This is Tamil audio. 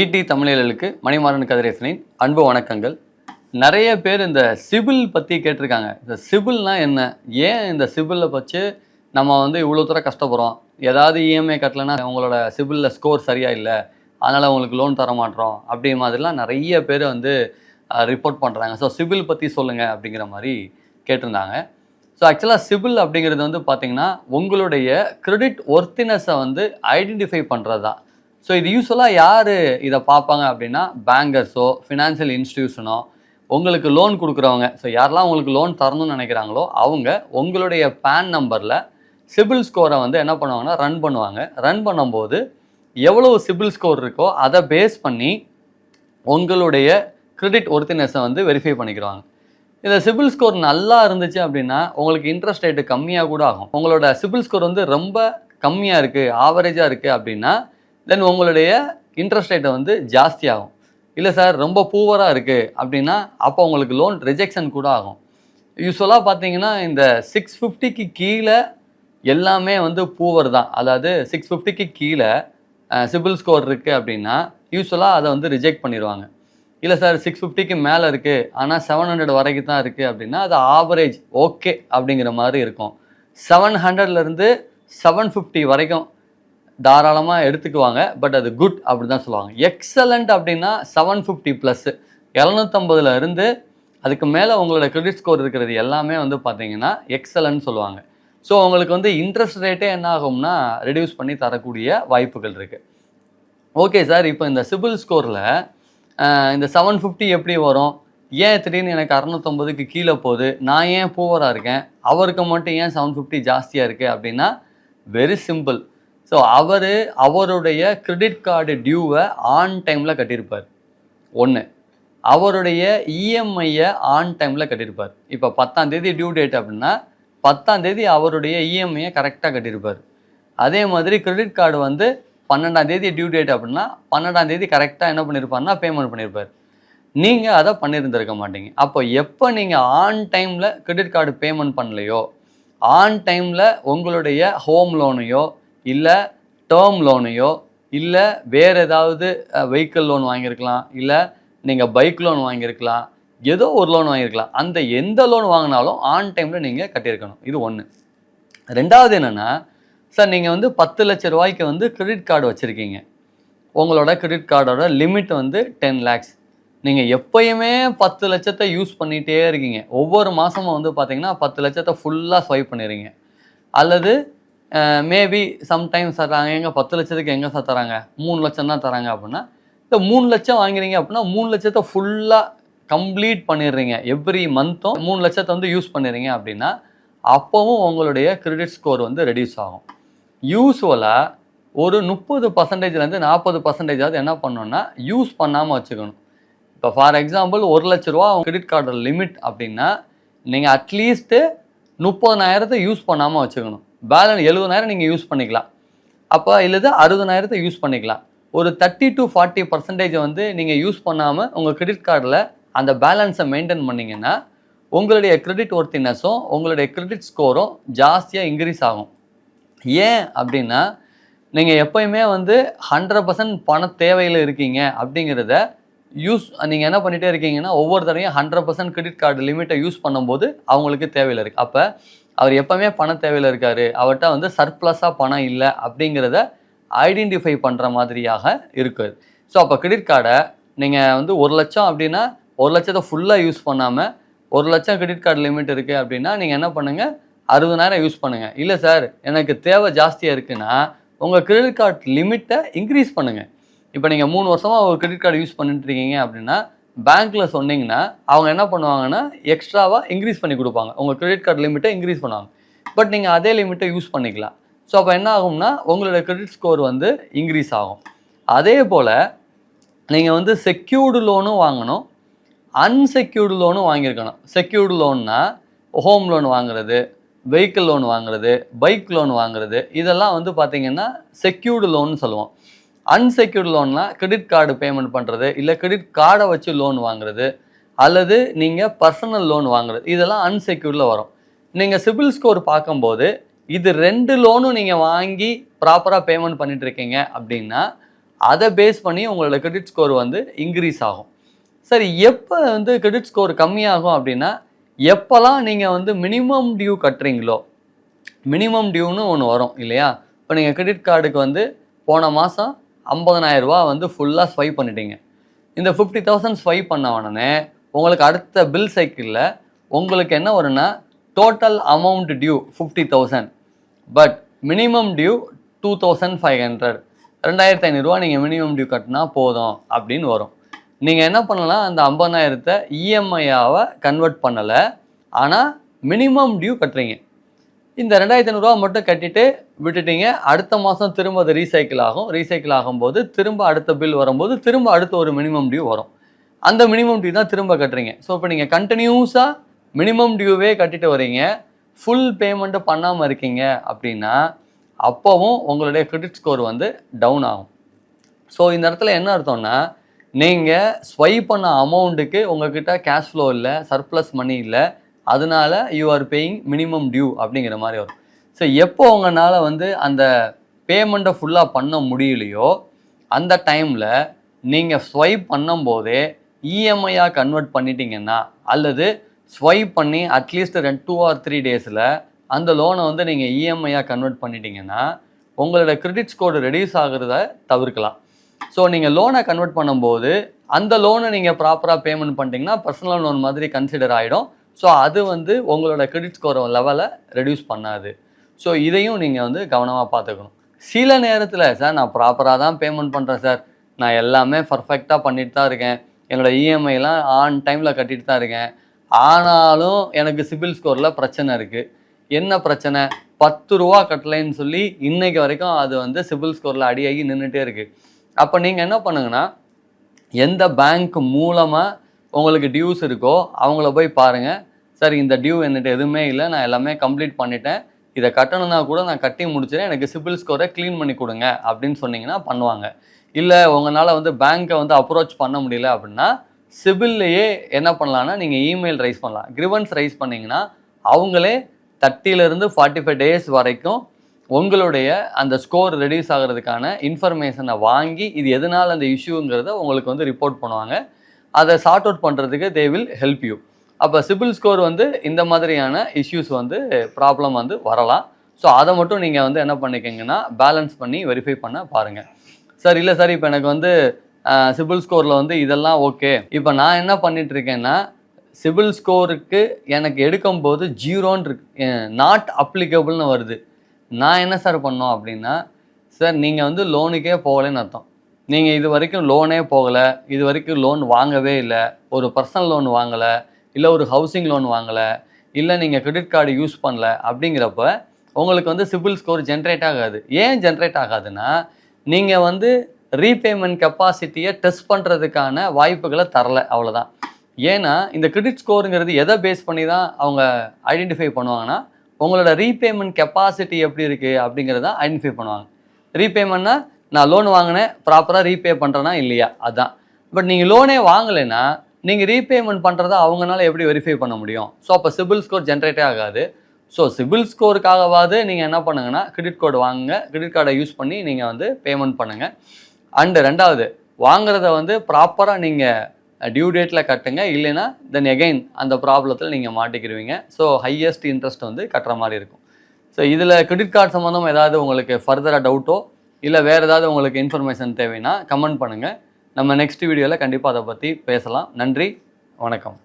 ஈடி தமிழர்களுக்கு மணிமாறன் கதிரேசனின் அன்பு வணக்கங்கள். நிறைய பேர் இந்த சிபில் பற்றி கேட்டிருக்காங்க. இந்த சிபில்னா என்ன? ஏன் இந்த சிபிலை வச்சு நம்ம வந்து இவ்வளோ தூரம் கஷ்டப்படுறோம்? ஏதாவது இஎம்ஐ கட்டலைன்னா உங்களோட சிபிலில் ஸ்கோர் சரியாக இல்லை. அதனால் உங்களுக்கு லோன் தர மாட்டோம். அப்படி மாதிரிலாம் நிறைய பேர் வந்து ரிப்போர்ட் பண்ணுறாங்க ஸோ சிபில் பற்றி சொல்லுங்கள் அப்படிங்கிற மாதிரி கேட்டிருந்தாங்க. ஸோ ஆக்சுவலாக சிபில் அப்படிங்கிறது வந்து பார்த்திங்கன்னா உங்களுடைய கிரெடிட் ஒர்த்தினஸை வந்து ஐடென்டிஃபை பண்ணுறது தான் ஸோ இது யூஸ்வலாக யார் இதை பார்ப்பாங்க அப்படின்னா பேங்கர்ஸோ ஃபினான்ஷியல் இன்ஸ்டிடியூஷனோ உங்களுக்கு லோன் கொடுக்குறவங்க. ஸோ யாரெல்லாம் உங்களுக்கு லோன் தரணும்னு நினைக்கிறாங்களோ அவங்க உங்களுடைய பேன் நம்பரில் சிபில் ஸ்கோரை வந்து என்ன பண்ணுவாங்கன்னா ரன் பண்ணுவாங்க. ரன் பண்ணும்போது எவ்வளோ சிபில் ஸ்கோர் இருக்கோ அதை பேஸ் பண்ணி உங்களுடைய கிரெடிட் ஒர்த்தினஸை வந்து வெரிஃபை பண்ணிக்கிறாங்க. இந்த சிபில் ஸ்கோர் நல்லா இருந்துச்சு அப்படின்னா உங்களுக்கு இன்ட்ரெஸ்ட் ரேட்டு கம்மியாக கூட ஆகும். உங்களோட சிபில் ஸ்கோர் வந்து ரொம்ப கம்மியாக இருக்குது ஆவரேஜாக இருக்குது அப்படின்னா தென் உங்களுடைய இன்ட்ரெஸ்ட் ரேட்டை வந்து ஜாஸ்தியாகும். இல்லை சார் ரொம்ப பூவராக இருக்குது அப்படின்னா அப்போ உங்களுக்கு லோன் ரிஜெக்ஷன் கூட ஆகும். யூஸ்வலாக பார்த்தீங்கன்னா இந்த சிக்ஸ் ஃபிஃப்டிக்கு கீழே எல்லாமே வந்து பூவர் தான். அதாவது சிக்ஸ் ஃபிஃப்டிக்கு கீழே சிபில் ஸ்கோர் இருக்குது அப்படின்னா யூஸ்வலாக அதை வந்து ரிஜெக்ட் பண்ணிடுவாங்க இல்லை சார் சிக்ஸ் ஃபிஃப்டிக்கு மேலே இருக்குது ஆனால் செவன் ஹண்ட்ரட் வரைக்கும் தான் இருக்குது அப்படின்னா அது ஆவரேஜ் ஓகே அப்படிங்கிற மாதிரி இருக்கும். செவன் ஹண்ட்ரட்லேருந்து செவன் ஃபிஃப்டி வரைக்கும் தாராளமாக எடுத்துக்குவாங்க. பட் அது குட் அப்படி தான் சொல்லுவாங்க. எக்ஸலண்ட் அப்படின்னா செவன் ஃபிஃப்டி ப்ளஸ்ஸு இரநூத்தம்பதுல இருந்து அதுக்கு மேலே உங்களோட கிரெடிட் ஸ்கோர் இருக்கிறது எல்லாமே வந்து பார்த்தீங்கன்னா எக்ஸலன்ட் சொல்லுவாங்க. ஸோ உங்களுக்கு வந்து இன்ட்ரெஸ்ட் ரேட்டே என்ன ஆகும்னா ரெடியூஸ் பண்ணி தரக்கூடிய வாய்ப்புகள் இருக்குது ஓகே சார் இப்போ இந்த சிபில் ஸ்கோரில் இந்த செவன் ஃபிஃப்டி எப்படி வரும்? ஏன் திடீர்னு எனக்கு அறநூத்தொம்பதுக்கு கீழே போகுது? நான் ஏன் பூவராக இருக்கேன்? அவருக்கு மட்டும் ஏன் செவன் ஃபிஃப்டி ஜாஸ்தியாக இருக்குது அப்படின்னா வெரி சிம்பிள் ஸோ அவர் அவருடைய கிரெடிட் கார்டு டியூவை ஆன் டைமில் கட்டியிருப்பார். ஒன்று அவருடைய இஎம்ஐயை ஆன் டைமில் கட்டியிருப்பார். இப்போ பத்தாம் தேதி டியூ டேட் அப்படின்னா பத்தாம் தேதி அவருடைய இஎம்ஐயை கரெக்டாக கட்டியிருப்பார். அதே மாதிரி கிரெடிட் கார்டு வந்து பன்னெண்டாம் தேதி டியூ டேட் அப்படின்னா பன்னெண்டாம் தேதி கரெக்டாக என்ன பண்ணியிருப்பாருன்னா பேமெண்ட் பண்ணியிருப்பார். நீங்கள் அதை பண்ணியிருந்திருக்க மாட்டீங்க. அப்போ எப்போ நீங்கள் ஆன் டைமில் கிரெடிட் கார்டு பேமெண்ட் பண்ணலையோ ஆன் டைமில் உங்களுடைய ஹோம் லோனையோ இல்லை டேர்ம் லோனையோ இல்லை வேறு ஏதாவது வெஹிக்கிள் லோன் வாங்கியிருக்கலாம் இல்லை நீங்கள் பைக் லோன் வாங்கியிருக்கலாம் ஏதோ ஒரு லோன் வாங்கியிருக்கலாம். அந்த எந்த லோன் வாங்கினாலும் ஆன் டைமில் நீங்கள் கட்டியிருக்கணும். இது ஒன்று ரெண்டாவது என்னென்னா சார் நீங்கள் வந்து பத்து லட்ச ரூபாய்க்கு வந்து கிரெடிட் கார்டு வச்சுருக்கீங்க. உங்களோட கிரெடிட் கார்டோட லிமிட் வந்து டென் லேக்ஸ் நீங்கள் எப்பயுமே பத்து லட்சத்தை யூஸ் பண்ணிகிட்டே இருக்கீங்க. ஒவ்வொரு மாதமும் வந்து பார்த்தீங்கன்னா பத்து லட்சத்தை ஃபுல்லாக ஸ்வைப் பண்ணிடுறீங்க. அல்லது மேபி சம்டைம்ஸ் தராங்க எங்கே பத்து லட்சத்துக்கு எங்கே சார் தராங்க மூணு லட்சம் தான் தராங்க அப்படின்னா இந்த மூணு லட்சம் வாங்குறீங்க அப்படின்னா மூணு லட்சத்தை ஃபுல்லாக கம்ப்ளீட் பண்ணிடுறீங்க. எவ்ரி மந்த்தும் மூணு லட்சத்தை வந்து யூஸ் பண்ணிடுறீங்க அப்படின்னா அப்போவும் உங்களுடைய கிரெடிட் ஸ்கோர் வந்து ரெடியூஸ் ஆகும். யூஸ்வலாக ஒரு முப்பது பர்சன்டேஜ்லேருந்து நாற்பது பர்சன்டேஜாவது என்ன பண்ணணுன்னா யூஸ் பண்ணாமல் வச்சுக்கணும். இப்போ ஃபார் எக்ஸாம்பிள் ஒரு லட்ச ரூபா கிரெடிட் கார்டோட லிமிட் அப்படின்னா நீங்கள் அட்லீஸ்ட்டு முப்பதனாயிரத்தை யூஸ் பண்ணாமல் வச்சுக்கணும். பேலன்ஸ் எழுபதாயிரம் நீங்கள் யூஸ் பண்ணிக்கலாம். அப்போ இல்லது அறுபதாயிரத்தை யூஸ் பண்ணிக்கலாம். ஒரு தேர்ட்டி டு ஃபார்ட்டி பர்சன்டேஜ் வந்து நீங்கள் யூஸ் பண்ணாமல் உங்கள் கிரெடிட் கார்டில் அந்த பேலன்ஸை மெயின்டைன் பண்ணிங்கன்னா உங்களுடைய கிரெடிட் ஒர்த்தினஸும் உங்களுடைய கிரெடிட் ஸ்கோரும் ஜாஸ்தியாக இன்க்ரீஸ் ஆகும். ஏன் அப்படின்னா நீங்கள் எப்பயுமே வந்து ஹண்ட்ரட் பர்சன்ட் பண தேவையில் இருக்கீங்க அப்படிங்கிறத யூஸ் நீங்கள் என்ன பண்ணிகிட்டே இருக்கீங்கன்னா ஒவ்வொரு தடையும் ஹண்ட்ரட் பர்சன்ட் கிரெடிட் கார்டு லிமிட்டை யூஸ் பண்ணும்போது அவங்களுக்கு தேவையில் இருக்குது அப்போ அவர் எப்பவுமே பண தேவையில் இருக்கார். அவர்கிட்ட வந்து சர்ப்ளஸாக பணம் இல்லை அப்படிங்கிறத ஐடென்டிஃபை பண்ணுற மாதிரியாக இருக்குது ஸோ அப்போ கிரெடிட் கார்டை நீங்கள் வந்து ஒரு லட்சம் அப்படின்னா ஒரு லட்சத்தை ஃபுல்லாக யூஸ் பண்ணாமல் ஒரு லட்சம் கிரெடிட் கார்டு லிமிட் இருக்குது அப்படின்னா நீங்கள் என்ன பண்ணுங்கள் அறுபதாயிரம் யூஸ் பண்ணுங்கள் இல்லை சார் எனக்கு தேவை ஜாஸ்தியாக இருக்குன்னா உங்கள் கிரெடிட் கார்டு லிமிட்டை இன்க்ரீஸ் பண்ணுங்கள் இப்போ நீங்கள் மூணு வருஷமாக ஒரு கிரெடிட் கார்டு யூஸ் பண்ணிட்டு இருக்கீங்க அப்படின்னா பேங்க்கில் சொன்னீங்கன்னா அவங்க என்ன பண்ணுவாங்கன்னா எக்ஸ்ட்ராவாக இன்க்ரீஸ் பண்ணி கொடுப்பாங்க. உங்கள் கிரெடிட் கார்டு லிமிட்டை இன்க்ரீஸ் பண்ணுவாங்க. பட் நீங்கள் அதே லிமிட்டை யூஸ் பண்ணிக்கலாம். ஸோ அப்போ என்ன ஆகும்னா உங்களோட கிரெடிட் ஸ்கோர் வந்து இன்க்ரீஸ் ஆகும். அதே போல் நீங்கள் வந்து செக்யூர்டு லோனும் வாங்கணும். அன்செக்யூர்டு லோனும் வாங்கியிருக்கணும். செக்யூர்டு லோன்னா ஹோம் லோன் வாங்குறது வெஹிக்கிள் லோன் வாங்குறது பைக் லோன் வாங்குறது இதெல்லாம் வந்து பார்த்திங்கன்னா செக்யூர்டு லோன் சொல்லுவோம். அன்செக்யூர்ட் லோன்னா கிரெடிட் கார்டு பேமெண்ட் பண்ணுறது இல்லை கிரெடிட் கார்டை வச்சு லோன் வாங்குறது அல்லது நீங்கள் பர்சனல் லோன் வாங்குறது இதெல்லாம் அன்செக்யூர்டில் வரும். நீங்கள் சிபில் ஸ்கோர் பார்க்கும்போது இது ரெண்டு லோனும் நீங்கள் வாங்கி ப்ராப்பராக பேமெண்ட் பண்ணிட்டு இருக்கீங்க அப்படின்னா அதை பேஸ் பண்ணி உங்களோட கிரெடிட் ஸ்கோர் வந்து இன்க்ரீஸ் ஆகும். சரி எப்போ வந்து கிரெடிட் ஸ்கோர் கம்மியாகும் அப்படின்னா எப்போல்லாம் நீங்கள் வந்து மினிமம் டியூ கட்டுறீங்களோ மினிமம் டியூன்னு ஒன்று வரும் இல்லையா? இப்போ நீங்கள் கிரெடிட் கார்டுக்கு வந்து போன மாதம் ஐம்பதனாயிரம் ரூபா வந்து ஃபுல்லாக ஸ்வைப் பண்ணிட்டீங்க. இந்த ஃபிஃப்டி தௌசண்ட் ஸ்வைப் பண்ண உடனே உங்களுக்கு அடுத்த பில் சைக்கிளில் உங்களுக்கு என்ன வரும்னா total amount due fifty thousand but minimum due two thousand five hundred ரெண்டாயிரத்தி ஐநூறுரூவா நீங்கள் மினிமம் டியூ கட்டினா போதும் அப்படின்னு வரும். நீங்கள் என்ன பண்ணலாம் அந்த ஐம்பதாயிரத்தை இஎம்ஐயாவை கன்வெர்ட் பண்ணலை. ஆனால் மினிமம் டியூ கட்டுறீங்க. இந்த ரெண்டாயிரத்தி ஐநூறுரூவா மட்டும் கட்டிட்டு விட்டுட்டீங்க. அடுத்த மாதம் திரும்ப அது ரீசைக்கிள் ஆகும். ரீசைக்கிள் ஆகும்போது திரும்ப அடுத்த பில் வரும்போது திரும்ப அடுத்த ஒரு மினிமம் டியூ வரும். அந்த மினிமம் டியூ தான் திரும்ப கட்டுறீங்க. ஸோ இப்போ நீங்கள் கண்டினியூஸாக மினிமம் டியூவே கட்டிட்டு வரீங்க ஃபுல் பேமெண்ட்டு பண்ணாமல் இருக்கீங்க அப்படின்னா அப்போவும் உங்களுடைய கிரெடிட் ஸ்கோர் வந்து டவுன் ஆகும். ஸோ இந்த இடத்துல என்ன அர்த்தம்னா நீங்கள் ஸ்வைப் பண்ண அமௌண்ட்டுக்கு உங்ககிட்ட கேஷ் ஃப்ளோ இல்லை சர்ப்ளஸ் மணி இல்லை அதனால you are paying minimum due அப்படிங்கிற மாதிரி வரும். ஸோ எப்போ உங்களால் வந்து அந்த பேமெண்ட்டை ஃபுல்லாக பண்ண முடியலையோ அந்த டைமில் நீங்கள் ஸ்வைப் பண்ணும்போதே இஎம்ஐயாக கன்வெர்ட் பண்ணிட்டீங்கன்னா அல்லது ஸ்வைப் பண்ணி அட்லீஸ்ட் ரெண்டு டூ ஆர் த்ரீ டேஸில் அந்த லோனை வந்து நீங்கள் இஎம்ஐயாக கன்வெர்ட் பண்ணிட்டீங்கன்னா உங்களோட கிரெடிட் ஸ்கோர் ரெடியூஸ் ஆகுறத தவிர்க்கலாம். ஸோ நீங்கள் லோனை கன்வெர்ட் பண்ணும்போது அந்த லோனை நீங்கள் ப்ராப்பராக பேமெண்ட் பண்ணிட்டீங்கன்னா பர்சனல் லோன் மாதிரி கன்சிடர் ஆகிடும் ஸோ அது வந்து உங்களோட கிரெடிட் ஸ்கோர் லெவலை ரெடியூஸ் பண்ணாது. ஸோ இதையும் நீங்கள் வந்து கவனமாக பார்த்துக்கணும். சில நேரத்தில் சார் நான் ப்ராப்பராக தான் பேமெண்ட் பண்ணுறேன் சார் நான் எல்லாமே பர்ஃபெக்டாக பண்ணிட்டு தான் இருக்கேன். என்னோட இஎம்ஐலாம் ஆன் டைமில் கட்டிட்டு தான் இருக்கேன். ஆனாலும் எனக்கு சிபில் ஸ்கோரில் பிரச்சனை இருக்குது என்ன பிரச்சனை? பத்து ரூபா கட்டலைன்னு சொல்லி இன்றைக்கு வரைக்கும் அது வந்து சிபில் ஸ்கோரில் அடியாகி நின்றுட்டே இருக்குது அப்போ நீங்கள் என்ன பண்ணுங்கன்னா எந்த பேங்க் மூலமாக உங்களுக்கு டியூஸ் இருக்கோ அவங்கள போய் பாருங்கள் சார் இந்த டியூ என்கிட்ட எதுவுமே இல்லை நான் எல்லாமே கம்ப்ளீட் பண்ணிட்டேன். இதை கட்டணும்னா கூட நான் கட்டி முடிச்சிடேன் எனக்கு சிபில் ஸ்கோரை க்ளீன் பண்ணி கொடுங்க அப்படின்னு சொன்னீங்கன்னா பண்ணுவாங்க. இல்லை உங்களால் வந்து பேங்க்கை வந்து அப்ரோச் பண்ண முடியல அப்படின்னா சிபில்லையே என்ன பண்ணலான்னா நீங்கள் இமெயில் ரைஸ் பண்ணலாம். கிரிவன்ஸ் ரைஸ் பண்ணிங்கன்னா அவங்களே தேர்ட்டிலேருந்து ஃபார்ட்டி ஃபைவ் டேஸ் வரைக்கும் உங்களுடைய அந்த ஸ்கோர் ரெடியூஸ் ஆகிறதுக்கான இன்ஃபர்மேஷனை வாங்கி இது எதனால் அந்த இஷ்யூங்கிறத உங்களுக்கு வந்து ரிப்போர்ட் பண்ணுவாங்க. அதை சார்ட் அவுட் பண்ணுறதுக்கு தே வில் ஹெல்ப் யூ அப்போ சிபில் ஸ்கோர் வந்து இந்த மாதிரியான இஷ்யூஸ் வந்து ப்ராப்ளம் வந்து வரலாம். ஸோ அதை மட்டும் நீங்கள் வந்து என்ன பண்ணிக்கங்கன்னா பேலன்ஸ் பண்ணி வெரிஃபை பண்ண பாருங்கள் சார் இல்லை சார் இப்போ எனக்கு வந்து சிபில் ஸ்கோரில் வந்து இதெல்லாம் ஓகே இப்போ நான் என்ன பண்ணிட்டு இருக்கேன்னா சிபில் ஸ்கோருக்கு எனக்கு எடுக்கும்போது ஜீரோன்னு இருக்கு. நாட் அப்ளிகபிள்னு வருது. நான் என்ன சார் பண்ணோம் அப்படின்னா சார் நீங்கள் வந்து லோனுக்கே போகலைன்னு அர்த்தம். நீங்கள் இது வரைக்கும் லோனே போகலை இது வரைக்கும் லோன் வாங்கவே இல்லை ஒரு பர்சனல் லோன் வாங்கலை இல்லை ஒரு ஹவுசிங் லோன் வாங்கலை இல்லை நீங்கள் கிரெடிட் கார்டு யூஸ் பண்ணல அப்படிங்கிறப்ப உங்களுக்கு வந்து சிபில் ஸ்கோர் ஜென்ரேட் ஆகாது. ஏன் ஜென்ரேட் ஆகாதுன்னா நீங்கள் வந்து ரீபேமெண்ட் கெப்பாசிட்டியை டெஸ்ட் பண்ணுறதுக்கான வாய்ப்புகளை தரல அவ்வளோதான் ஏன்னா இந்த கிரெடிட் ஸ்கோருங்கிறது எதை பேஸ் பண்ணி தான் அவங்க ஐடென்டிஃபை பண்ணுவாங்கன்னா உங்களோட ரீபேமெண்ட் கெப்பாசிட்டி எப்படி இருக்குது அப்படிங்கிறத ஐடென்டிஃபை பண்ணுவாங்க. ரீபேமெண்ட்னா நான் லோன் வாங்கினேன் ப்ராப்பராக ரீபே பண்ணுறேனா இல்லையா? அதான். பட் நீங்கள் லோனே வாங்கலைன்னா நீங்கள் ரீபேமெண்ட் பண்ணுறத அவங்களால எப்படி வெரிஃபை பண்ண முடியும்? ஸோ அப்போ சிபில் ஸ்கோர் ஜென்ரேட்டே ஆகாது. ஸோ சிபில் ஸ்கோருக்காகவாது நீங்கள் என்ன பண்ணுங்கன்னா கிரெடிட் கார்டு வாங்குங்க. கிரெடிட் கார்டை யூஸ் பண்ணி நீங்கள் வந்து பேமெண்ட் பண்ணுங்கள் அண்டு ரெண்டாவது வாங்குறத வந்து ப்ராப்பராக நீங்கள் டியூ டேட்டில் கட்டுங்க. இல்லைன்னா தென் எகைன் அந்த ப்ராப்ளத்தில் நீங்கள் மாட்டிக்கிடுவீங்க ஸோ ஹையஸ்ட் இன்ட்ரெஸ்ட் வந்து கட்டுற மாதிரி இருக்கும். ஸோ இதில் கிரெடிட் கார்டு சம்மந்தம் ஏதாவது உங்களுக்கு ஃபர்தராக டவுட்டோ இல்லை வேறு ஏதாவது உங்களுக்கு இன்ஃபர்மேஷன் தேவைன்னா கமெண்ட் பண்ணுங்கள் நம்ம நெக்ஸ்ட் வீடியோவில் கண்டிப்பாக அதை பற்றி பேசலாம். நன்றி வணக்கம்.